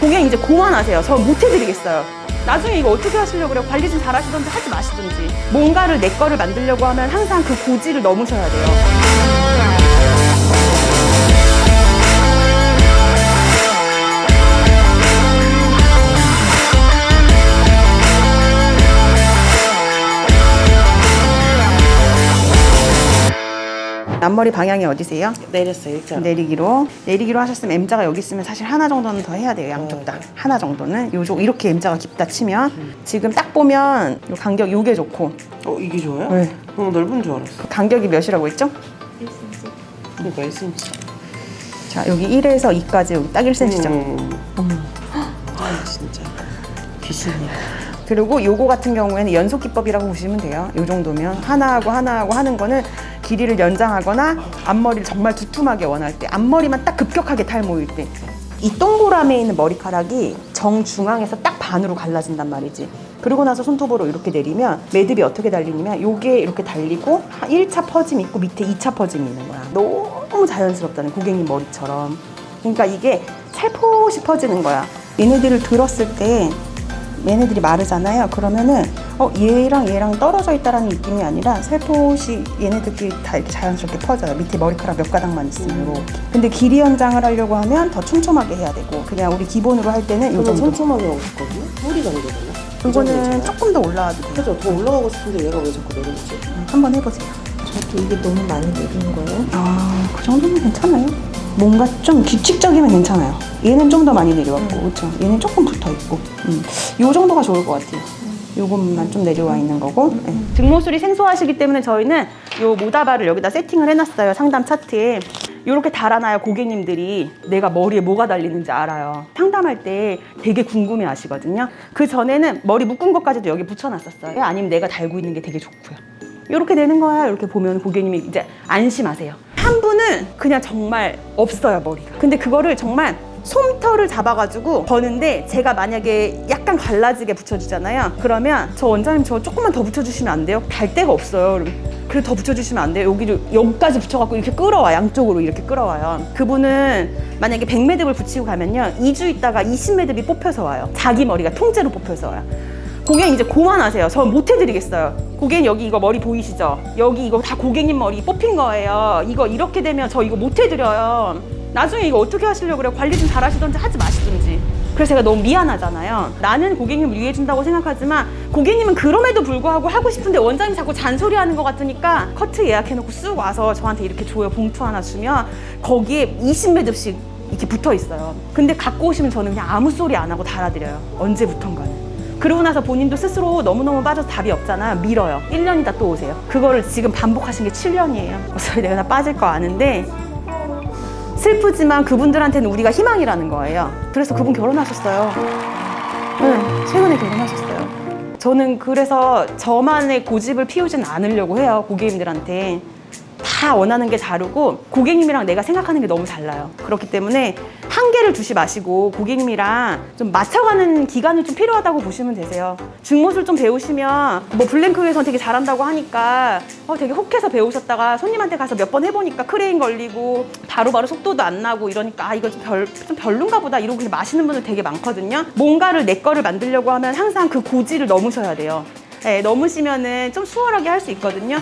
고객 이제 그만하세요. 저 못 해드리겠어요. 나중에 이거 어떻게 하시려고 그래요? 관리 좀 잘하시던지 하지 마시던지. 뭔가를 내 거를 만들려고 하면 항상 그 고지를 넘으셔야 돼요. 앞머리 방향이 어디세요? 내렸어요 일자로. 내리기로. 내리기로 하셨으면 M자가 여기 있으면 사실 하나 정도는 더 해야 돼요 양쪽 다. 하나 정도는. 요쪽 이렇게 M자가 깊다 치면. 지금 딱 보면 요 간격 요게 좋고. 어 이게 좋아요? 네. 어 넓은 줄 알았어. 간격이 몇이라고 했죠? 그러니까 1cm 자 여기 1에서 2까지 여기 딱 1cm죠? 음. 아 진짜. 귀신이야. 그리고 요거 같은 경우에는 연속 기법이라고 보시면 돼요. 요 정도면 하나하고 하나하고 하는 거는 길이를 연장하거나 앞머리를 정말 두툼하게 원할 때 앞머리만 딱 급격하게 탈모일 때 이 동그라미에 있는 머리카락이 정중앙에서 딱 반으로 갈라진단 말이지. 그러고 나서 손톱으로 이렇게 내리면 매듭이 어떻게 달리냐면 요게 이렇게 달리고 1차 퍼짐이 있고 밑에 2차 퍼짐이 있는 거야. 너무 자연스럽다는 고객님 머리처럼. 그러니까 이게 살포시 퍼지는 거야. 얘네들을 들었을 때 얘네들이 마르잖아요. 그러면은 어 얘랑 얘랑 떨어져 있다라는 느낌이 아니라 살포시 얘네들끼리 다 이렇게 자연스럽게 퍼져요. 밑에 머리카락 몇 가닥만 있으면 이렇게. 근데 길이 연장을 하려고 하면 더 촘촘하게 해야 되고 그냥 우리 기본으로 할 때는 요 저는 정도. 촘촘하게 하고 싶거든요 허리 정도잖아 이거는 조금 더 올라와도 돼요. 그죠 더 올라가고 싶은데 얘가 왜 자꾸 내려오지? 한번 해보세요. 저도 이게 너무 많이 내리는 거예요. 아, 그 정도면 괜찮아요. 뭔가 좀 규칙적이면 괜찮아요. 얘는 좀 더 많이 내려왔고, 그렇죠. 얘는 조금 붙어 있고, 음. 요 정도가 좋을 것 같아요. 요것만 좀 내려와 있는 거고. 네. 등모술이 생소하시기 때문에 저희는 요 모다바를 여기다 세팅을 해놨어요. 상담 차트에. 요렇게 달아놔야 고객님들이 내가 머리에 뭐가 달리는지 알아요. 상담할 때 되게 궁금해 하시거든요. 그 전에는 머리 묶은 것까지도 여기 붙여놨었어요. 아니면 내가 달고 있는 게 되게 좋고요. 이렇게 되는 거야. 이렇게 보면 고객님이 이제 안심하세요. 한 분은 그냥 정말 없어요, 머리가. 근데 그거를 정말 솜털을 잡아가지고 버는데 제가 만약에 약간 갈라지게 붙여주잖아요. 그러면 저 원장님 저 조금만 더 붙여주시면 안 돼요? 갈 데가 없어요. 그래 더 붙여주시면 안 돼요? 여기를 여기까지 붙여갖고 이렇게 끌어와 양쪽으로 이렇게 끌어와요. 그분은 만약에 100매듭을 붙이고 가면요 2주 있다가 20매듭이 뽑혀서 와요. 자기 머리가 통째로 뽑혀서 와요. 고객님 이제 그만하세요. 저 못 해드리겠어요. 고객님 여기 이거 머리 보이시죠? 여기 이거 다 고객님 머리 뽑힌 거예요. 이거 이렇게 되면 저 이거 못 해드려요. 나중에 이거 어떻게 하시려고 그래요? 관리 좀 잘하시던지 하지 마시던지. 그래서 제가 너무 미안하잖아요. 나는 고객님을 위해준다고 생각하지만 고객님은 그럼에도 불구하고 하고 싶은데 원장님 자꾸 잔소리하는 것 같으니까 커트 예약해놓고 쓱 와서 저한테 이렇게 줘요. 봉투 하나 주면 거기에 20매듭씩 이렇게 붙어 있어요. 근데 갖고 오시면 저는 그냥 아무 소리 안 하고 달아드려요. 언제부턴가는. 그러고 나서 본인도 스스로 너무너무 빠져서 답이 없잖아. 밀어요. 1년 있다 또 오세요. 그거를 지금 반복하신 게 7년이에요. 어차피 내가 다 빠질 거 아는데 슬프지만 그분들한테는 우리가 희망이라는 거예요. 그래서 그분 결혼하셨어요. 네, 최근에 결혼하셨어요. 저는 그래서 저만의 고집을 피우진 않으려고 해요. 고객님들한테. 다 원하는 게 다르고 고객님이랑 내가 생각하는 게 너무 달라요. 그렇기 때문에 한계를 두지 마시고 고객님이랑 좀 맞춰가는 기간이 좀 필요하다고 보시면 되세요. 증모술 좀 배우시면 뭐 블랭크에서 되게 잘한다고 하니까 어, 되게 혹해서 배우셨다가 손님한테 가서 몇 번 해보니까 크레인 걸리고 바로 바로 속도도 안 나고 이러니까 아 이거 좀, 별, 좀 별론가 보다 이러고 그냥 마시는 분들 되게 많거든요. 뭔가를 내 거를 만들려고 하면 항상 그 고지를 넘으셔야 돼요. 네, 넘으시면은 좀 수월하게 할 수 있거든요.